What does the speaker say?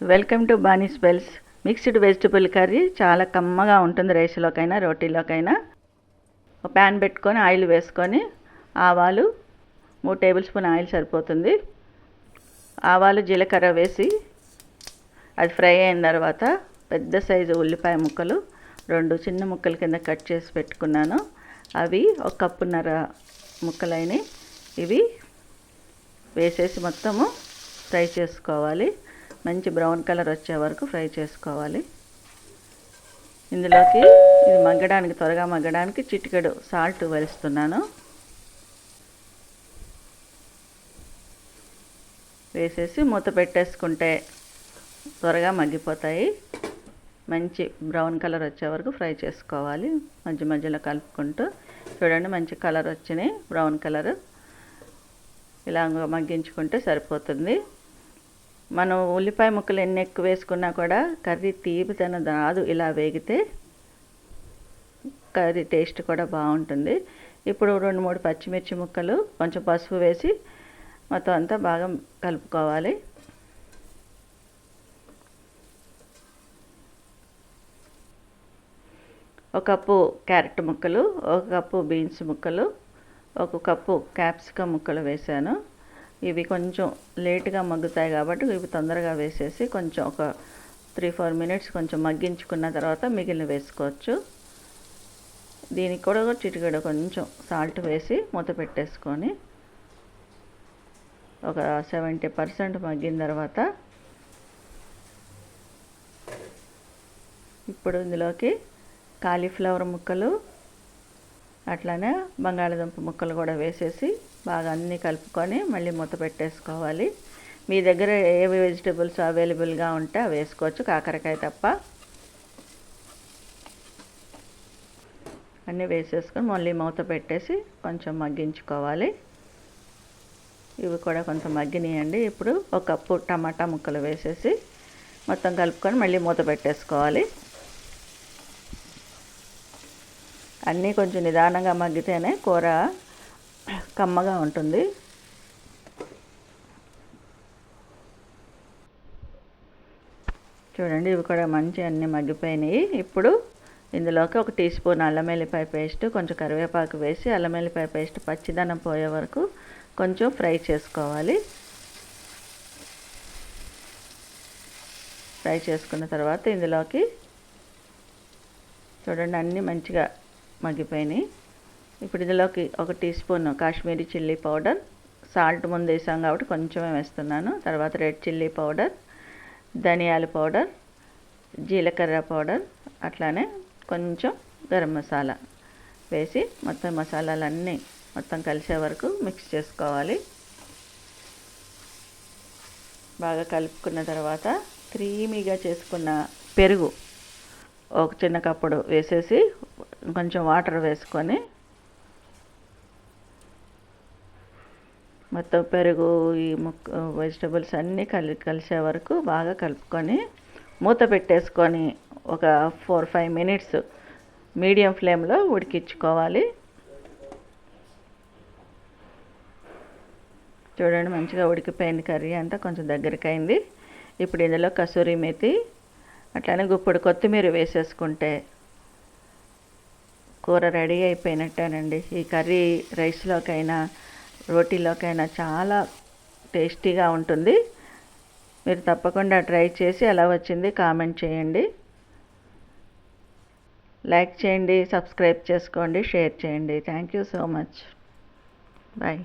Welcome to Bani spells. Mixed vegetable curry చాలా కమ్మగా ఉంటుంది రైస్లోకైనా రోటీలోకైనా. ఒక ప్యాన్ పెట్టుకొని ఆయిల్ వేసుకొని ఆవాలు మూడు టేబుల్ స్పూన్ ఆయిల్ సరిపోతుంది. ఆవాలు జీలకర్ర వేసి అది ఫ్రై అయిన తర్వాత పెద్ద సైజు ఉల్లిపాయ ముక్కలు రెండు చిన్న ముక్కల కింద కట్ చేసి పెట్టుకున్నాను. అవి ఒక కప్పున్నర ముక్కలైనవి. ఇవి వేసేసి మొత్తము ఫ్రై చేసుకోవాలి. మంచి బ్రౌన్ కలర్ వచ్చే వరకు ఫ్రై చేసుకోవాలి. ఇందులోకి ఇది మగ్గడానికి త్వరగా మగ్గడానికి చిటికెడు సాల్ట్ వేస్తున్నాను. వేసేసి మూత పెట్టేసుకుంటే త్వరగా మగ్గిపోతాయి. మంచి బ్రౌన్ కలర్ వచ్చే వరకు ఫ్రై చేసుకోవాలి. మధ్య మధ్యలో కలుపుకుంటూ చూడండి మంచి కలర్ వచ్చినాయి బ్రౌన్ కలర్. ఇలా మగ్గించుకుంటే సరిపోతుంది. మనం ఉల్లిపాయ ముక్కలు ఎన్ని ఎక్కువ వేసుకున్నా కూడా కర్రీ తీపితనం రాదు. ఇలా వేగితే కర్రీ టేస్ట్ కూడా బాగుంటుంది. ఇప్పుడు రెండు మూడు పచ్చిమిర్చి ముక్కలు కొంచెం పసుపు వేసి మొత్తం అంతా బాగా కలుపుకోవాలి. ఒక కప్పు క్యారెట్ ముక్కలు ఒక కప్పు బీన్స్ ముక్కలు ఒక కప్పు క్యాప్సికమ్ ముక్కలు వేసాను. ఇవి కొంచెం లేట్గా మగ్గుతాయి కాబట్టి ఇవి తొందరగా వేసేసి కొంచెం ఒక త్రీ ఫోర్ మినిట్స్ కొంచెం మగ్గించుకున్న తర్వాత మిగిలిన వేసుకోవచ్చు. దీనికి కూడా చిటికడ కొంచెం సాల్ట్ వేసి మూత పెట్టేసుకొని ఒక సెవెంటీ పర్సెంట్ మగ్గిన తర్వాత ఇప్పుడు ఇందులోకి కాలీఫ్లవర్ ముక్కలు అట్లానే బంగాళదుంప ముక్కలు కూడా వేసేసి బాగా అన్నీ కలుపుకొని మళ్ళీ మూత పెట్టేసుకోవాలి. మీ దగ్గర ఏవి వెజిటేబుల్స్ అవైలబుల్గా ఉంటే అవి వేసుకోవచ్చు. కాకరకాయ తప్ప అన్నీ వేసేసుకొని మళ్ళీ మూత పెట్టేసి కొంచెం మగ్గించుకోవాలి. ఇవి కూడా కొంచెం మగ్గినాయండి. ఇప్పుడు ఒక కప్పు టమాటా ముక్కలు వేసేసి మొత్తం కలుపుకొని మళ్ళీ మూత పెట్టేసుకోవాలి. అన్నీ కొంచెం నిదానంగా మగ్గితేనే కూర కమ్మగా ఉంటుంది. చూడండి ఇవి కూడా మంచి అన్నీ మగ్గిపోయినాయి. ఇప్పుడు ఇందులోకి ఒక టీ స్పూన్ అల్లం వెల్లిపాయ పేస్ట్ కొంచెం కరివేపాకు వేసి అల్లం వెల్లిపాయ పేస్ట్ పచ్చిదనం పోయే వరకు కొంచెం ఫ్రై చేసుకోవాలి. ఫ్రై చేసుకున్న తర్వాత ఇందులోకి చూడండి అన్నీ మంచిగా మగ్గిపోయినాయి. ఇప్పుడు ఇందులోకి ఒక teaspoon Kashmiri chilli powder salt ముందు వేసాం కాబట్టి కొంచెమే వేస్తున్నాను. తర్వాత రెడ్ చిల్లీ పౌడర్ ధనియాల పౌడర్ జీలకర్ర పౌడర్ అట్లానే కొంచెం గరం మసాలా వేసి మొత్తం మసాలాలన్నీ మొత్తం కలిసే వరకు మిక్స్ చేసుకోవాలి. బాగా కలుపుకున్న తర్వాత క్రీమీగా చేసుకున్న పెరుగు ఒక చిన్న కప్పుడు వేసేసి కొంచెం వాటర్ వేసుకొని మొత్తం పెరుగు ఈ ముక్క వెజిటబుల్స్ అన్నీ కలి కలిసే వరకు బాగా కలుపుకొని మూత పెట్టేసుకొని ఒక ఫోర్ ఫైవ్ మినిట్స్ మీడియం ఫ్లేమ్లో ఉడికించుకోవాలి. చూడండి మంచిగా ఉడికిపోయింది కర్రీ అంతా కొంచెం దగ్గరికి అయింది ఇప్పుడు ఇందులో కసూరి మెతి అట్లానే గుప్పుడు కొత్తిమీర వేసేసుకుంటే కూర రెడీ అయిపోయినట్టేనండి. ఈ కర్రీ రైస్లోకైనా రోటీలోకైనా చాలా టేస్టీగా ఉంటుంది. మీరు తప్పకుండా ట్రై చేసి ఎలా వచ్చింది కామెంట్ చేయండి. లైక్ చేయండి సబ్స్క్రైబ్ చేసుకోండి షేర్ చేయండి. Thank you so much. Bye.